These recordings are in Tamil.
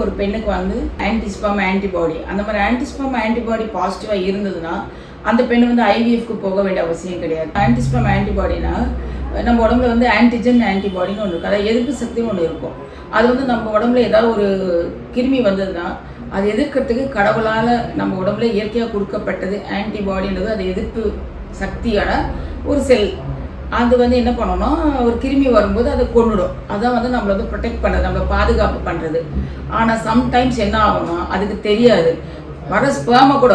ஒரு பெண்ணுக்கு வந்து ஆன்டிஸ்பாம் ஆன்டிபாடி அந்த மாதிரி ஆன்டிஸ்பாம் ஆன்டிபாடி பாசிட்டிவாக இருந்ததுன்னா அந்த பெண் வந்து ஐவிஎஃப்க்கு போக வேண்டிய அவசியம் கிடையாது. ஆன்டிஸ்பாம் ஆன்டிபாடினா நம்ம உடம்புல வந்து ஆன்டிஜன் ஆன்டிபாடின்னு ஒன்று இருக்குது அதாவது எதிர்ப்பு சக்தின்னு ஒன்று இருக்கும். அது வந்து நம்ம உடம்புல ஏதாவது ஒரு கிருமி வந்ததுன்னா அது எதிர்க்கிறதுக்கு கடவுளால் நம்ம உடம்புல இயற்கையாக கொடுக்கப்பட்டது ஆன்டிபாடின்றது அது எதிர்ப்பு சக்தியான ஒரு செல் அது வந்து என்ன பண்ணணும் ஒரு கிருமி வரும்போது அதை கொன்னுடும். அதான் வந்து நம்மளை வந்து ப்ரொடெக்ட் பண்ணுறது நம்மளை பாதுகாப்பு பண்ணுறது ஆனால் சம்டைம்ஸ் என்ன ஆகும்னா அதுக்கு தெரியாது. வர ஸ்பேமை கூட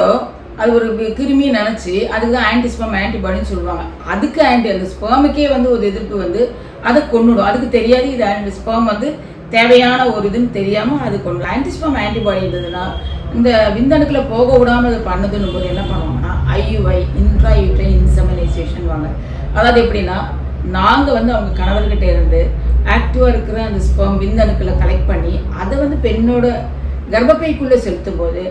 அது ஒரு கிருமியை கிருமி நினச்சி அதுக்கு தான் ஆன்டிஸ்பம் ஆன்டிபாடின்னு சொல்லுவாங்க. அதுக்கு ஆன்டி அந்த ஸ்பேமுக்கே வந்து ஒரு எதிர்ப்பு வந்து அதை கொன்னுடும். அதுக்கு தெரியாது இது ஆன்டி ஸ்பேம் வந்து தேவையான ஒரு இதுன்னு தெரியாமல் அது கொண்டு ஆன்டிஸ்பம் ஆன்டிபாடி இருந்ததுன்னா இந்த விந்தணுக்களை போக விடாமல் அது பண்ணுதுன்னு போது என்ன பண்ணுவாங்கன்னா ஐயுஐ இன்ட்ரா யூட்ரை இன்செமினைசேஷன் வாங்க. அதாவது எப்படின்னா நாங்கள் வந்து அவங்க கணவர்கிட்ட இருந்து ஆக்டிவாக இருக்கிற அந்த ஸ்பம் விந்தணுக்களை கலெக்ட் பண்ணி அதை வந்து பெண்ணோட கர்ப்பப்பைக்குள்ளே செலுத்தும் போது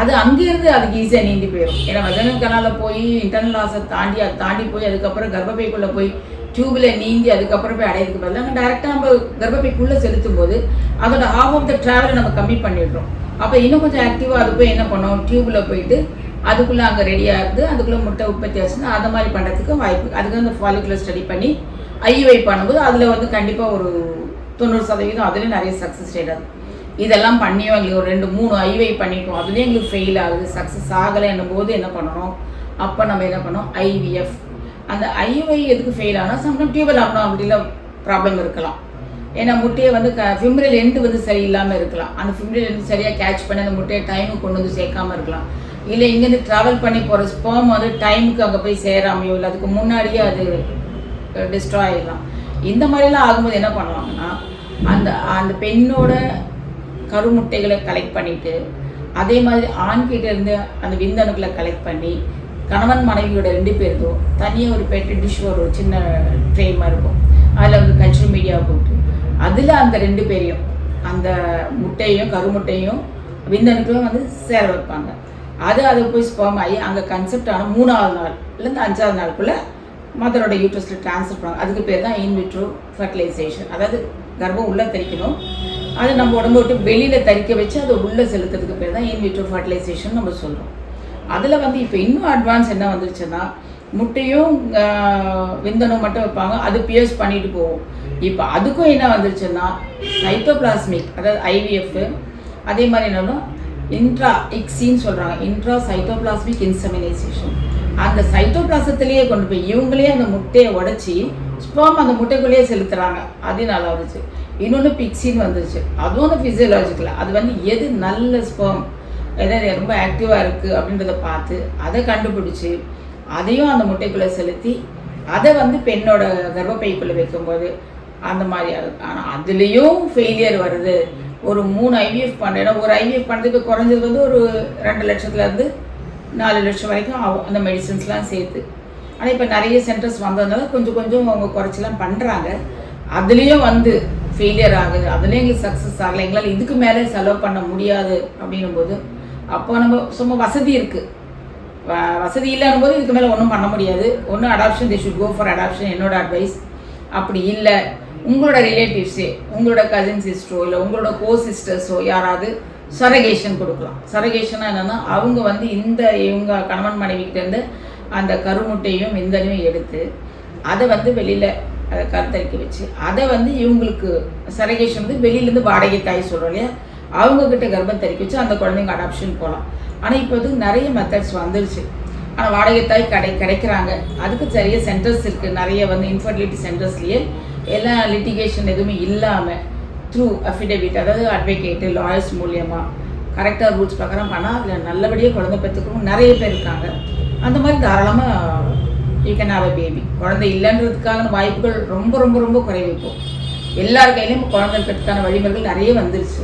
அது அங்கேருந்து அதுக்கு ஈஸியாக நீந்தி போயிடும் ஏன்னா வஜன கனாலில் போய் இன்டர்னல் லாஸை தாண்டி அதை தாண்டி போய் அதுக்கப்புறம் கர்ப்பப்பைக்குள்ளே போய் டியூபில் நீந்தி அதுக்கப்புறம் போய் அடையிறதுக்கு பதிலாக அங்கே டேரெக்டாக நம்ம கர்ப்பப்பைக்குள்ளே செலுத்தும் போது அதோட ஹாஃப் ஆஃப் த ட்ராவலை நம்ம கம்மி பண்ணிடுறோம். அப்போ இன்னும் கொஞ்சம் ஆக்டிவாக அது போய் என்ன பண்ணோம்? டியூபில் போயிட்டு அதுக்குள்ளே அங்கே ரெடியாக இருந்து அதுக்குள்ளே முட்டை உற்பத்தி ஆச்சுன்னா அதை மாதிரி பண்ணுறதுக்கு வாய்ப்பு அதுக்கு அந்த ஃபாலிகுலர் ஸ்டடி பண்ணி ஐயுஐ பண்ணும்போது அதில் வந்து கண்டிப்பாக ஒரு தொண்ணூறு சதவீதம் அதுலேயும் நிறைய சக்ஸஸ் ரேட் ஆகுது இதெல்லாம் பண்ணியும் எங்களுக்கு ஒரு ரெண்டு மூணு ஐவை பண்ணிட்டோம். அதுலேயும் எங்களுக்கு ஃபெயில் ஆகுது. சக்ஸஸ் ஆகலைன்னும் போது என்ன பண்ணணும்? அப்போ நம்ம என்ன பண்ணோம் ஐவிஎஃப் அந்த ஐவை எதுக்கு ஃபெயில் ஆனால் சம்டம் டியூபல் ஆகணும் அப்படிலாம் ப்ராப்ளம் இருக்கலாம். ஏன்னா முட்டையை வந்து க ஃபிம்ரல் எண்டு வந்து சரியில்லாமல் இருக்கலாம். அந்த ஃபிம்ரல் எண்டு சரியாக கேட்ச் பண்ணி அந்த முட்டையை டைமுக்கு கொண்டு வந்து சேர்க்காம இருக்கலாம். இல்லை இங்கேருந்து ட்ராவல் பண்ணி போகிற ஸ்பேம் வந்து டைமுக்கு அங்கே போய் சேராமையோ இல்லை அதுக்கு முன்னாடியே அது டிஸ்ட்ராய் ஆகிடலாம் இந்த மாதிரிலாம் ஆகும்போது என்ன பண்ணுவாங்கன்னா அந்த அந்த பெண்ணோட கருமுட்டைகளை கலெக்ட் பண்ணிவிட்டு அதே மாதிரி ஆண்கிட்ட இருந்து அந்த விந்தணுக்களை கலெக்ட் பண்ணி கணவன் மனைவியோட ரெண்டு பேருக்கும் தனியாக ஒரு பெட்டு டிஷ் ஒரு சின்ன ட்ரே மாதிரி இருக்கும். அதில் வந்து கல்ச்சுரல் மீடியாவை போட்டு. அதில் அந்த ரெண்டு பேரையும் அந்த முட்டையும் கருமுட்டையும் விந்தணுக்களும் வந்து சேர வைப்பாங்க. அது அதை போய் ஸ்பாம் ஆகி அங்கே கன்செப்ட் ஆன மூணாவது நாள் இல்லைருந்து அஞ்சாவது நாளுக்குள்ளே மதரோட யூட்ரஸில் ட்ரான்ஸ்ஃபர் பண்ணுவாங்க. அதுக்கு பேர் தான் இன்விட்ரோ ஃபர்டிலைசேஷன் அதாவது கர்ப்பம் உள்ளே தெரிக்கணும். அது நம்ம உடம்பு விட்டு வெளியில் தரிக்க வச்சு அதை உள்ளே செலுத்துறதுக்கு பேர் தான் இன்விட்ரோ ஃபர்டிலைசேஷன் நம்ம சொல்கிறோம் அதில் வந்து இப்போ இன்னும் அட்வான்ஸ் என்ன வந்துருச்சுன்னா முட்டையும் விந்தனும் மட்டும் வைப்பாங்க. அது பியர்ஸ் பண்ணிட்டு போவோம் இப்போ அதுக்கும் என்ன வந்துருச்சுன்னா சைட்டோபிளாஸ்மிக் அதாவது ஐவிஎஃப் அதே மாதிரி என்னன்னா இன்ட்ரா இக்ஸின்னு சொல்கிறாங்க இன்ட்ரா சைட்டோபிளாஸ்மிக் இன்செமினைசேஷன் அந்த சைட்டோபிளாசத்திலேயே கொண்டு போய் இவங்களே அந்த முட்டையை உடச்சி ஸ்பேம் அந்த முட்டைக்குள்ளேயே செலுத்துறாங்க. அது நல்லா வந்துச்சு இன்னொன்று பிக்ஸின்னு வந்துச்சு அதுவும் அந்த ஃபிசியலாஜிக்கல் அது வந்து எது நல்ல ஸ்பேம் எதாவது ரொம்ப ஆக்டிவாக இருக்குது அப்படின்றத பார்த்து அதை கண்டுபிடிச்சி அதையும் அந்த முட்டைக்குள்ளே செலுத்தி அதை வந்து பெண்ணோட கர்ப்பப்பைக்குள்ளே வைக்கும்போது அந்த மாதிரி ஆனால் அதுலேயும் ஃபெயிலியர் வருது. ஒரு மூணு ஐவிஎஃப் பண்ணுறேன்னா ஒரு ஐவிஎஃப் பண்ணுறதுக்கு குறைஞ்சது வந்து ஒரு ரெண்டு லட்சத்துலேருந்து நாலு லட்சம் வரைக்கும் ஆகும். அந்த மெடிசன்ஸ்லாம் சேர்த்து. ஆனால் இப்போ நிறைய சென்டர்ஸ் வந்ததுனால கொஞ்சம் கொஞ்சம் அவங்க குறைச்சலாம் பண்ணுறாங்க அதுலேயும் வந்து ஃபெயிலியர் ஆகுது. அதுலேயும் எங்களுக்கு சக்ஸஸ் ஆகலை. எங்களால் இதுக்கு மேலே செலவு பண்ண முடியாது அப்படின்னும் போது அப்போ நம்ம சும்மா வசதி இருக்குது வ- வசதி இல்லைன்னும் போது இதுக்கு மேலே ஒன்றும் பண்ண முடியாது. ஒன்றும் adoption they should go for adoption என்னோட அட்வைஸ் அப்படி இல்லை. உங்களோட ரிலேட்டிவ்ஸே உங்களோட கசின் சிஸ்டரோ இல்லை உங்களோட கோ சிஸ்டர்ஸோ யாராவது சரகேஷன் கொடுக்கலாம். சரகேஷனாக என்னென்னா அவங்க வந்து இந்த இவங்க கணவன் மனைவிக்கிட்டேருந்து அந்த கருமுட்டையும் விந்தனையும் எடுத்து அதை வந்து வெளியில் அதை கருத்தரிக்க வச்சு அதை வந்து இவங்களுக்கு சரகேஷன் வந்து வெளியிலேருந்து வாடகை தாய் சொல்கிறோம் இல்லையா? அவங்க கிட்ட கர்ப்பம் தரிக்க வச்சு அந்த குழந்தைங்க அடாப்ஷன் போகலாம் ஆனால் இப்போ வந்து நிறைய மெத்தட்ஸ் வந்துருச்சு. ஆனால் வாடகை தாய் கடை கிடைக்கிறாங்க. அதுக்கு நிறைய சென்டர்ஸ் இருக்குது நிறைய வந்து இன்ஃபர்டிலிட்டி சென்டர்ஸ்லேயே எல்லா லிட்டிகேஷன் எதுவுமே இல்லாமல் த்ரூ அஃபிடேவிட் அதாவது அட்வொகேட்டு லாயர்ஸ் மூலியமாக கரெக்டாக ரூல்ஸ் பிரகாரம் பண்ணால் அதில் நல்லபடியாக குழந்தை பெற்றுக்கிறவங்க நிறைய பேர் இருக்காங்க. அந்த மாதிரி தாராளமாக you can have a baby குழந்தை இல்லைன்றதுக்கான வாய்ப்புகள் ரொம்ப ரொம்ப ரொம்ப குறைவு இப்போ. எல்லார் கையிலையும் குழந்தை பெற்றுக்கான வழிமுறைகள் நிறைய வந்துருச்சு.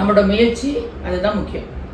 நம்மளோட முயற்சி அதுதான் முக்கியம்.